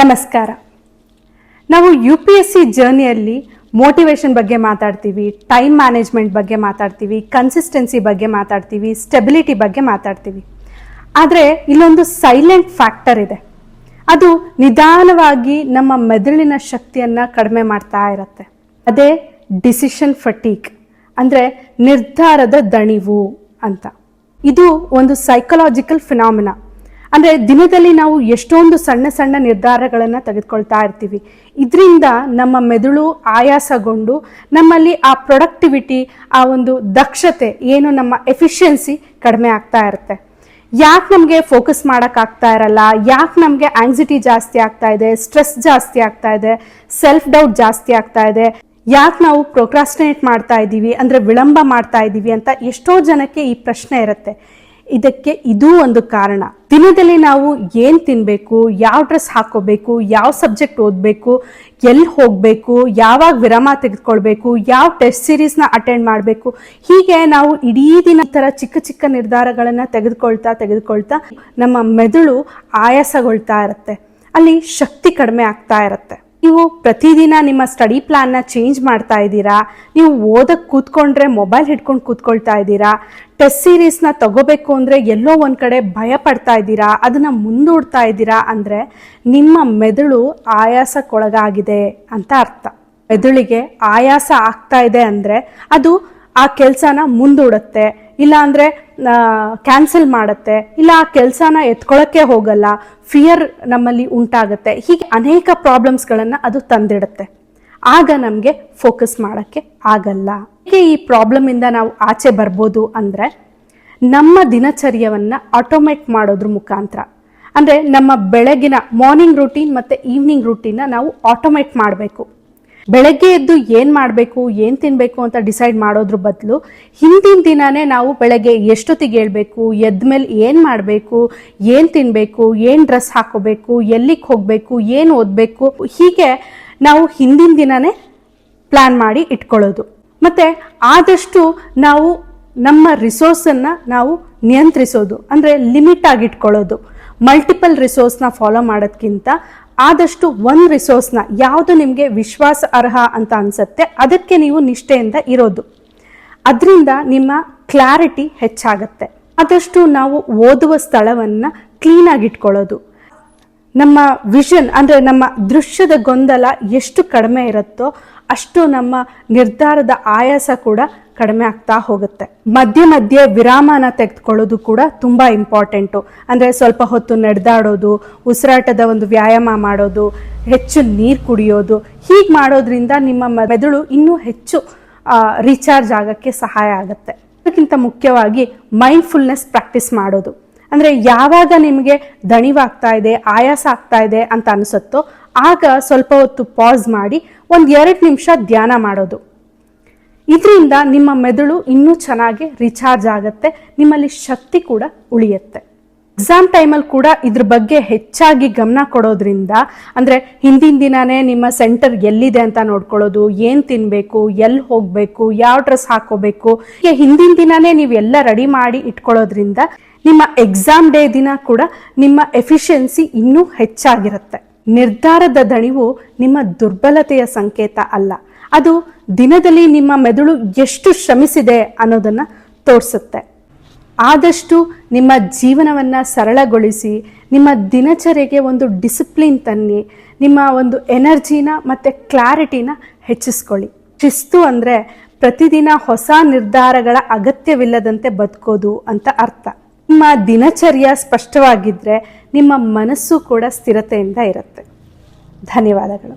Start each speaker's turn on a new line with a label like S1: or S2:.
S1: ನಮಸ್ಕಾರ. ನಾವು U P S C ಜರ್ನಿಯಲ್ಲಿ ಮೋಟಿವೇಶನ್ ಬಗ್ಗೆ ಮಾತಾಡ್ತೀವಿ ಟೈಮ್ ಮ್ಯಾನೇಜ್ಮೆಂಟ್ ಬಗ್ಗೆ ಮಾತಾಡ್ತೀವಿ ಕನ್ಸಿಸ್ಟೆನ್ಸಿ ಬಗ್ಗೆ ಮಾತಾಡ್ತೀವಿ ಸ್ಟೆಬಿಲಿಟಿ ಬಗ್ಗೆ ಮಾತಾಡ್ತೀವಿ. ಆದರೆ ಇಲ್ಲೊಂದು ಸೈಲೆಂಟ್ ಫ್ಯಾಕ್ಟರ್ ಇದೆ. ಅದು ನಿಧಾನವಾಗಿ ನಮ್ಮ ಮೆದುಳಿನ ಶಕ್ತಿಯನ್ನು ಕಡಿಮೆ ಮಾಡ್ತಾ ಇರುತ್ತೆ. ಅದೇ ಡಿಸಿಷನ್ ಫಟೀಕ್ ಅಂದರೆ ನಿರ್ಧಾರದ ದಣಿವು ಅಂತ. ಇದು ಒಂದು ಸೈಕಲಾಜಿಕಲ್ ಫಿನಾಮಿನ ಅಂದರೆ ದಿನದಲ್ಲಿ ನಾವು ಎಷ್ಟೊಂದು ಸಣ್ಣ ಸಣ್ಣ ನಿರ್ಧಾರಗಳನ್ನು ತೆಗೆದುಕೊಳ್ತಾ ಇರ್ತೀವಿ. ಇದರಿಂದ ನಮ್ಮ ಮೆದುಳು ಆಯಾಸಗೊಂಡು ನಮ್ಮಲ್ಲಿ ಆ ಪ್ರೊಡಕ್ಟಿವಿಟಿ ಆ ಒಂದು ದಕ್ಷತೆ, ಏನು ನಮ್ಮ ಎಫಿಷಿಯನ್ಸಿ ಕಡಿಮೆ ಆಗ್ತಾ ಇರುತ್ತೆ. ಯಾಕೆ ನಮಗೆ ಫೋಕಸ್ ಮಾಡೋಕ್ಕಾಗ್ತಾ ಇರಲ್ಲ? ಯಾಕೆ ನಮಗೆ ಆಂಗ್ಸಿಟಿ ಜಾಸ್ತಿ ಆಗ್ತಾ ಇದೆ? ಸ್ಟ್ರೆಸ್ ಜಾಸ್ತಿ ಆಗ್ತಾ ಇದೆ? ಸೆಲ್ಫ್ ಡೌಟ್ ಜಾಸ್ತಿ ಆಗ್ತಾ ಇದೆ? ಯಾಕೆ ನಾವು ಪ್ರೊಕ್ರಾಸ್ಟಿನೇಟ್ ಮಾಡ್ತಾ ಇದ್ದೀವಿ ಅಂದರೆ ವಿಳಂಬ ಮಾಡ್ತಾ ಇದ್ದೀವಿ ಅಂತ ಎಷ್ಟೋ ಜನಕ್ಕೆ ಈ ಪ್ರಶ್ನೆ ಇರುತ್ತೆ. ಇದಕ್ಕೆ ಇದೂ ಒಂದು ಕಾರಣ. ದಿನದಲ್ಲಿ ನಾವು ಏನು ತಿನ್ನಬೇಕು ಯಾವ ಡ್ರೆಸ್ ಹಾಕೋಬೇಕು ಯಾವ ಸಬ್ಜೆಕ್ಟ್ ಓದಬೇಕು, ಎಲ್ಲಿ ಹೋಗಬೇಕು, ಯಾವಾಗ ವಿರಾಮ ತೆಗೆದುಕೊಳ್ಬೇಕು, ಯಾವ ಟೆಸ್ಟ್ ಸೀರೀಸ್ನ ಅಟೆಂಡ್ ಮಾಡಬೇಕು, ಹೀಗೆ ನಾವು ಇಡೀ ದಿನ ಥರ ಚಿಕ್ಕ ಚಿಕ್ಕ ನಿರ್ಧಾರಗಳನ್ನು ತೆಗೆದುಕೊಳ್ತಾ ತೆಗೆದುಕೊಳ್ತಾ ನಮ್ಮ ಮೆದುಳು ಆಯಾಸಗೊಳ್ತಾ ಇರುತ್ತೆ. ಅಲ್ಲಿ ಶಕ್ತಿ ಕಡಿಮೆ ಆಗ್ತಾ ಇರುತ್ತೆ. ನೀವು ಪ್ರತಿದಿನ ನಿಮ್ಮ ಸ್ಟಡಿ ಪ್ಲಾನ್ನ ಚೇಂಜ್ ಮಾಡ್ತಾ ಇದ್ದೀರಾ? ನೀವು ಓದಕ್ಕೆ ಕೂತ್ಕೊಂಡ್ರೆ ಮೊಬೈಲ್ ಹಿಡ್ಕೊಂಡು ಕೂತ್ಕೊಳ್ತಾ ಇದ್ದೀರಾ? ಟೆಸ್ಟ್ ಸೀರೀಸ್ನ ತಗೋಬೇಕು ಅಂದರೆ ಎಲ್ಲೋ ಒಂದು ಕಡೆ ಭಯ ಪಡ್ತಾ ಇದ್ದೀರಾ? ಅದನ್ನು ಮುಂದೂಡ್ತಾ ಇದ್ದೀರಾ ಅಂದರೆ ನಿಮ್ಮ ಮೆದುಳು ಆಯಾಸಕ್ಕೊಳಗಾಗಿದೆ ಅಂತ ಅರ್ಥ. ಮೆದುಳಿಗೆ ಆಯಾಸ ಆಗ್ತಾ ಇದೆ ಅಂದರೆ ಅದು ಆ ಕೆಲಸನ ಮುಂದೂಡುತ್ತೆ. ಇಲ್ಲ ಅಂದರೆ ಕ್ಯಾನ್ಸಲ್ ಮಾಡುತ್ತೆ, ಇಲ್ಲ ಆ ಕೆಲಸನ ಎತ್ಕೊಳ್ಳೋಕ್ಕೆ ಹೋಗಲ್ಲ ಫಿಯರ್ ನಮ್ಮಲ್ಲಿ ಉಂಟಾಗುತ್ತೆ. ಹೀಗೆ ಅನೇಕ ಪ್ರಾಬ್ಲಮ್ಸ್ಗಳನ್ನು ಅದು ತಂದಿಡುತ್ತೆ. ಆಗ ನಮಗೆ ಫೋಕಸ್ ಮಾಡೋಕ್ಕೆ ಆಗಲ್ಲ. ಹೀಗೆ ಈ ಪ್ರಾಬ್ಲಮಿಂದ ನಾವು ಆಚೆ ಬರ್ಬೋದು ಅಂದರೆ, ನಮ್ಮ ದಿನಚರ್ಯವನ್ನು ಆಟೋಮೇಟ್ ಮಾಡೋದ್ರ ಮುಖಾಂತರ. ಅಂದರೆ ನಮ್ಮ ಬೆಳಗಿನ ಮಾರ್ನಿಂಗ್ ರೂಟೀನ್ ಮತ್ತು ಈವ್ನಿಂಗ್ ರೂಟೀನ್ನ ನಾವು ಆಟೋಮೇಟ್ ಮಾಡಬೇಕು. ಬೆಳಗ್ಗೆ ಎದ್ದು ಏನು ಮಾಡಬೇಕು, ಏನು ತಿನ್ನಬೇಕು ಅಂತ ಡಿಸೈಡ್ ಮಾಡೋದ್ರ ಬದಲು ಹಿಂದಿನ ದಿನಾನೇ ನಾವು ಬೆಳಗ್ಗೆ ಎಷ್ಟೊತ್ತಿಗೆ ಹೇಳ್ಬೇಕು ಎದ್ದ ಮೇಲೆ ಏನು ಮಾಡಬೇಕು, ಏನು ತಿನ್ನಬೇಕು ಏನು ಡ್ರೆಸ್ ಹಾಕೋಬೇಕು, ಎಲ್ಲಿಗೆ ಹೋಗಬೇಕು, ಏನು ಓದಬೇಕು, ಹೀಗೆ ನಾವು ಹಿಂದಿನ ದಿನನೇ ಪ್ಲಾನ್ ಮಾಡಿ ಇಟ್ಕೊಳ್ಳೋದು. ಮತ್ತು ಆದಷ್ಟು ನಾವು ನಮ್ಮ ರಿಸೋರ್ಸನ್ನು ನಾವು ನಿಯಂತ್ರಿಸೋದು. ಅಂದರೆ ಲಿಮಿಟ್ ಆಗಿ ಇಟ್ಕೊಳ್ಳೋದು. ಮಲ್ಟಿಪಲ್ ರಿಸೋರ್ಸ್ನ ಫಾಲೋ ಮಾಡೋದ್ಕಿಂತ ಆದಷ್ಟು ಒಂದು ರಿಸೋರ್ಸ್ನ ಯಾವುದು ನಿಮಗೆ ವಿಶ್ವಾಸ ಅರ್ಹ ಅಂತ ಅನಿಸುತ್ತೆ, ಅದಕ್ಕೆ ನೀವು ನಿಷ್ಠೆಯಿಂದ ಇರೋದು. ಅದರಿಂದ ನಿಮ್ಮ ಕ್ಲಾರಿಟಿ ಹೆಚ್ಚಾಗುತ್ತೆ. ಆದಷ್ಟು ನಾವು ಓದುವ ಸ್ಥಳವನ್ನು ಕ್ಲೀನಾಗಿ ಇಟ್ಕೊಳ್ಳೋದು ನಮ್ಮ ವಿಷನ್ ಅಂದರೆ ನಮ್ಮ ದೃಶ್ಯದ ಗೊಂದಲ ಎಷ್ಟು ಕಡಿಮೆ ಇರುತ್ತೋ ಅಷ್ಟು ನಮ್ಮ ನಿರ್ಧಾರದ ಆಯಾಸ ಕೂಡ ಕಡಿಮೆ ಆಗ್ತಾ ಹೋಗುತ್ತೆ. ಮಧ್ಯೆ ಮಧ್ಯೆ ವಿರಾಮನ ತೆಗೆದುಕೊಳ್ಳೋದು ಕೂಡ ತುಂಬ ಇಂಪಾರ್ಟೆಂಟು ಅಂದರೆ ಸ್ವಲ್ಪ ಹೊತ್ತು ನಡೆದಾಡೋದು, ಉಸಿರಾಟದ ಒಂದು ವ್ಯಾಯಾಮ ಮಾಡೋದು, ಹೆಚ್ಚು ನೀರು ಕುಡಿಯೋದು, ಹೀಗೆ ಮಾಡೋದ್ರಿಂದ ನಿಮ್ಮ ಮೆದುಳು ಇನ್ನೂ ಹೆಚ್ಚು ರೀಚಾರ್ಜ್ ಆಗೋಕ್ಕೆ ಸಹಾಯ ಆಗುತ್ತೆ. ಅದಕ್ಕಿಂತ ಮುಖ್ಯವಾಗಿ ಮೈಂಡ್ಫುಲ್ನೆಸ್ ಪ್ರಾಕ್ಟೀಸ್ ಮಾಡೋದು. ಅಂದರೆ ಯಾವಾಗ ನಿಮಗೆ ದಣಿವಾಗ್ತಾ ಇದೆ, ಆಯಾಸ ಆಗ್ತಾ ಇದೆ ಅಂತ ಅನಿಸುತ್ತೋ, ಆಗ ಸ್ವಲ್ಪ ಹೊತ್ತು ಪಾಸ್ ಮಾಡಿ, ಒಂದು ಎರಡು ನಿಮಿಷ ಧ್ಯಾನ ಮಾಡೋದು. ಇದರಿಂದ ನಿಮ್ಮ ಮೆದುಳು ಇನ್ನೂ ಚೆನ್ನಾಗಿ ರಿಚಾರ್ಜ್ ಆಗುತ್ತೆ. ನಿಮ್ಮಲ್ಲಿ ಶಕ್ತಿ ಕೂಡ ಉಳಿಯುತ್ತೆ. ಎಕ್ಸಾಮ್ ಟೈಮಲ್ಲಿ ಕೂಡ ಇದ್ರ ಬಗ್ಗೆ ಹೆಚ್ಚಾಗಿ ಗಮನ ಕೊಡೋದ್ರಿಂದ, ಅಂದರೆ ಹಿಂದಿನ ದಿನನೇ ನಿಮ್ಮ ಸೆಂಟರ್ ಎಲ್ಲಿದೆ ಅಂತ ನೋಡ್ಕೊಳ್ಳೋದು, ಏನು ತಿನ್ನಬೇಕು ಎಲ್ಲಿ ಹೋಗಬೇಕು, ಯಾವ ಡ್ರೆಸ್ ಹಾಕೋಬೇಕು ಹೀಗೆ ಹಿಂದಿನ ದಿನನೇ ನೀವು ಎಲ್ಲ ರೆಡಿ ಮಾಡಿ ಇಟ್ಕೊಳ್ಳೋದ್ರಿಂದ ನಿಮ್ಮ ಎಕ್ಸಾಮ್ ಡೇ ದಿನ ಕೂಡ ನಿಮ್ಮ ಎಫಿಷಿಯನ್ಸಿ ಇನ್ನೂ ಹೆಚ್ಚಾಗಿರುತ್ತೆ. ನಿರ್ಧಾರದ ದಣಿವು ನಿಮ್ಮ ದುರ್ಬಲತೆಯ ಸಂಕೇತ ಅಲ್ಲ. ಅದು ದಿನದಲ್ಲಿ ನಿಮ್ಮ ಮೆದುಳು ಎಷ್ಟು ಶ್ರಮಿಸಿದೆ ಅನ್ನೋದನ್ನು ತೋರಿಸುತ್ತೆ. ಆದಷ್ಟು ನಿಮ್ಮ ಜೀವನವನ್ನು ಸರಳಗೊಳಿಸಿ, ನಿಮ್ಮ ದಿನಚರಿಗೆ ಒಂದು ಡಿಸಿಪ್ಲಿನ್ ತನ್ನಿ, ನಿಮ್ಮ ಒಂದು ಎನರ್ಜಿನ ಮತ್ತು ಕ್ಲಾರಿಟಿನ ಹೆಚ್ಚಿಸ್ಕೊಳ್ಳಿ. ಶಿಸ್ತು ಅಂದರೆ ಪ್ರತಿದಿನ ಹೊಸ ನಿರ್ಧಾರಗಳ ಅಗತ್ಯವಿಲ್ಲದಂತೆ ಬದುಕೋದು ಅಂತ ಅರ್ಥ. ನಿಮ್ಮ ದಿನಚರ್ಯ ಸ್ಪಷ್ಟವಾಗಿದ್ದರೆ ನಿಮ್ಮ ಮನಸ್ಸು ಕೂಡ ಸ್ಥಿರತೆಯಿಂದ ಇರುತ್ತೆ. ಧನ್ಯವಾದಗಳು.